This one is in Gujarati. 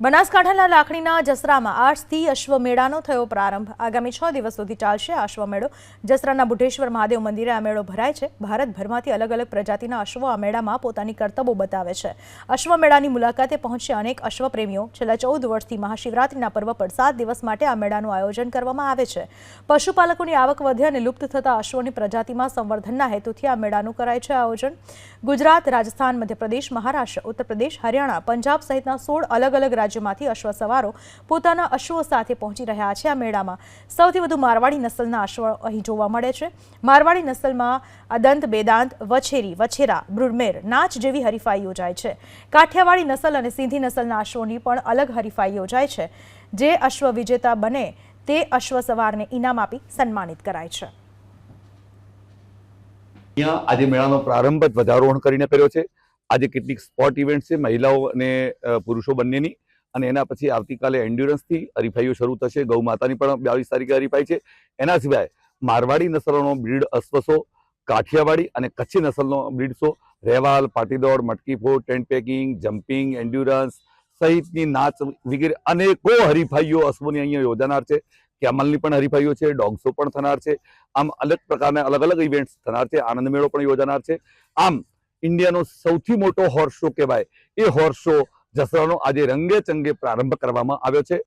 બનાસકાંઠાના લાખણીના જસરામાં આજથી અશ્વમેળાનો થયો પ્રારંભ. આગામી છ દિવસ સુધી ચાલશે અશ્વમેળો. જસરાના બુઢેશ્વર મહાદેવ મંદિરે આ મેળો ભરાય છે. ભારતભરમાંથી અલગ અલગ પ્રજાતિના અશ્વો આ મેળામાં પોતાની કરતબો બતાવે છે. અશ્વમેળાની મુલાકાતે પહોંચ્યા અનેક અશ્વપ્રેમીઓ. છેલ્લા ચૌદ વર્ષથી મહાશિવરાત્રિના પર્વ પર સાત દિવસ માટે આ મેળાનું આયોજન કરવામાં આવે છે. પશુપાલકોની આવક વધે અને લુપ્ત થતા અશ્વની પ્રજાતિમાં સંવર્ધનના હેતુથી આ મેળાનું કરાય છે આયોજન. ગુજરાત, રાજસ્થાન, મધ્યપ્રદેશ, મહારાષ્ટ્ર ઉત્તર પ્રદેશ હરિયાણા, પંજાબ સહિતના સોળ અલગ અલગ રાજ્યોમાંથી અશ્વ સવારો પોતાના અશ્વો સાથે પહોંચી રહ્યા છે. આ મેળામાં સૌથી વધુ મારવાડી નસલના અશ્વ અહીં જોવા મળે છે. મારવાડી નસલમાં અદંત, બેદાંત, વછેરી, વછેરા બ્રુડમેર નાચ જેવી હરીફાઈ યોજાય છે. કાઠિયાવાડી નસલ અને સિંધી નસલના અશ્વોની પણ અલગ હરીફાઈ યોજાય છે. જે અશ્વ વિજેતા બને તે અશ્વ સવારને ઇનામ આપી સન્માનિત કરાય છે. આજે મેળાનો પ્રારંભ જ ધ્વજારોહણ કરીને કર્યો છે. આજે કેટલીક સ્પોર્ટ ઇવેન્ટ છે, મહિલાઓ અને પુરુષો બંનેની. અને એના પછી આવતીકાલે એન્ડ્યુરન્સથી હરીફાઈઓ શરૂ થશે. ગૌ માતાની પણ બાવીસ તારીખે હરીફાઈ છે. એના સિવાય મારવાડી નસલોનો બ્રીડ અશ્વસો કાઠિયાવાડી અને કચ્છી નસલનો બ્રીડ શો, રહેવાલ, પાટીદોડ, મટકીફોડ ટેન્ટ પેકિંગ જમ્પિંગ એન્ડ્યુરન્સ સહિતની નાચ વગેરે અનેકો હરીફાઈઓ અશ્વોની અહીંયા યોજાનાર છે. કેમલની પણ હરીફાઈઓ છે. ડોગ પણ થનાર છે. આમ અલગ પ્રકારના અલગ અલગ ઇવેન્ટ્સ થનાર છે. આનંદ મેળો પણ યોજાનાર છે. આમ ઇન્ડિયાનો સૌથી મોટો હોર્સ શો કહેવાય. એ હોર્સ શો જસરાનો આજે રંગે ચંગે પ્રારંભ કરવામાં આવ્યો છે.